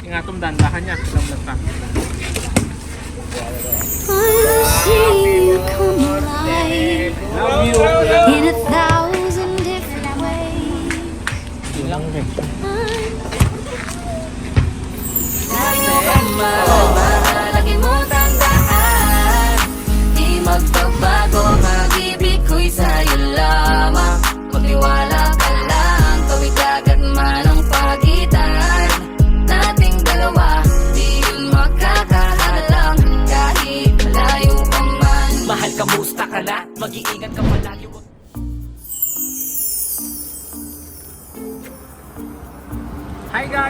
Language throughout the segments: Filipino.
Ingatom dandahan niya. Lamlat ka. I've seen you come alive in a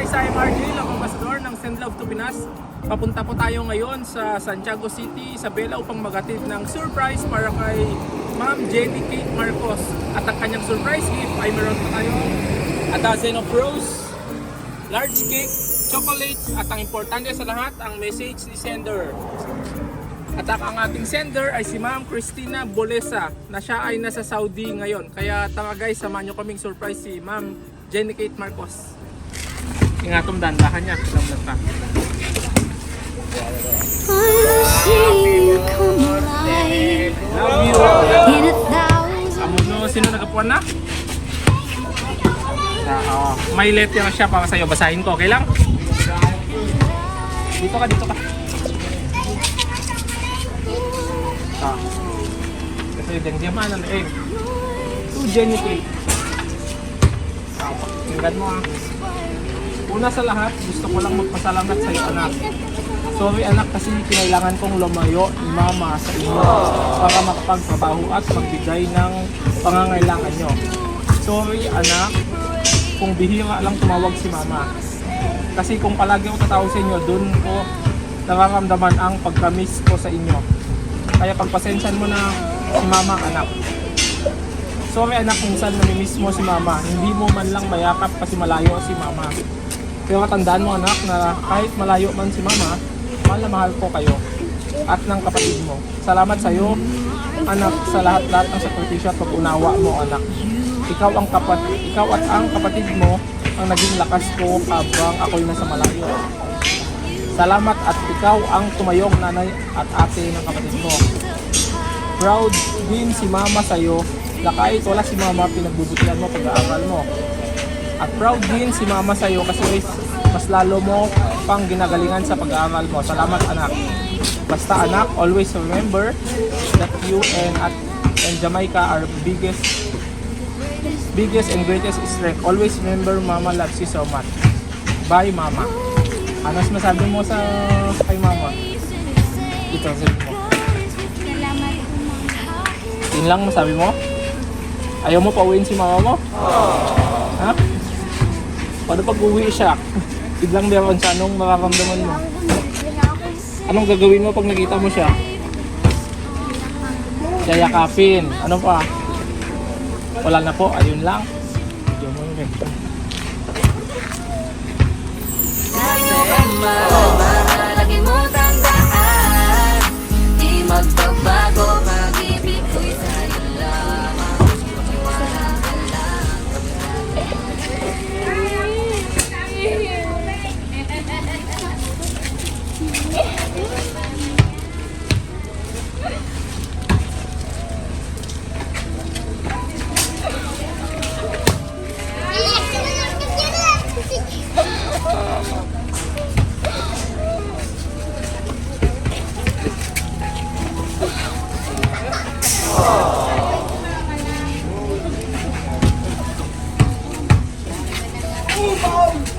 guys, I'm Arjil, ang ambassador ng Send Love to Pinas. Papunta po tayo ngayon sa Santiago City, Isabela upang magatid ng surprise para kay Ma'am Jenny Kate Marcos. At ang kanyang surprise gift ay meron po tayong a dozen of rose, large cake, chocolates, at ang importante sa lahat, ang message ni sender. At ang ang ating sender ay si Ma'am Christina Bolesa na siya ay nasa Saudi ngayon. Kaya tara guys, samahan nyo kaming surprise si Ma'am Jenny Kate Marcos. Ingatom dandahan niya. Lamlat ka. I've seen you come alive Love you. Amo no, sino nagapuan na? Oo. may letter siya para sa'yo. Basahin ko, okay lang? Dito ka, dito ka. Ah. Kasi yung diyaman, eh. To Jenny Kate. Ah, tingnan mo ah. Una sa lahat, gusto ko lang magpasalamat sa iyo anak. Sorry anak kasi kinailangan kong lumayo ni mama sa inyo para makapagtrabaho at magbigay ng pangangailangan nyo. Sorry anak kung bihira lang tumawag si mama. Kasi kung palagi ako tatawag sa inyo, dun ko nararamdaman ang pagkamis ko sa inyo. Kaya pagpasensyan mo na si mama anak. Sorry anak kung saan namimiss mo si mama. Hindi mo man lang mayakap kasi malayo si mama. Pero tandaan mo anak na kahit malayo man si mama, mahal na mahal ko kayo at ng kapatid mo. Salamat sa iyo anak sa lahat-lahat ng sakripisyo at pag-unawa mo anak. Ikaw ang kapat ikaw at ang kapatid mo ang naging lakas ko habang ako'y nasa malayo. Salamat at ikaw ang tumayong nanay at ate ng kapatid mo. Proud din si mama sa'yo na kahit wala si mama, pinagbubutihan mo pag-aaral mo. At proud din si mama sa'yo kasi mas lalo mo pang ginagalingan sa pag-aaral mo. Salamat anak. Basta anak, always remember that you and at and Jamaica are biggest biggest and greatest strength. Always remember mama loves you so much. Bye mama. Ano masabi mo sa kay mama? Ito, sabi mo. Salamat po, Mama. Yun lang masabi mo? Ayaw mo pauwiin si mama mo? Ha? Paano pag uwi siya? Biglang meron siya, anong mararamdaman mo? Anong gagawin mo pag nakita mo siya? Yayakapin. Ano pa? Wala na po, ayun lang. Ayun mo yun. Sa'yo Oh!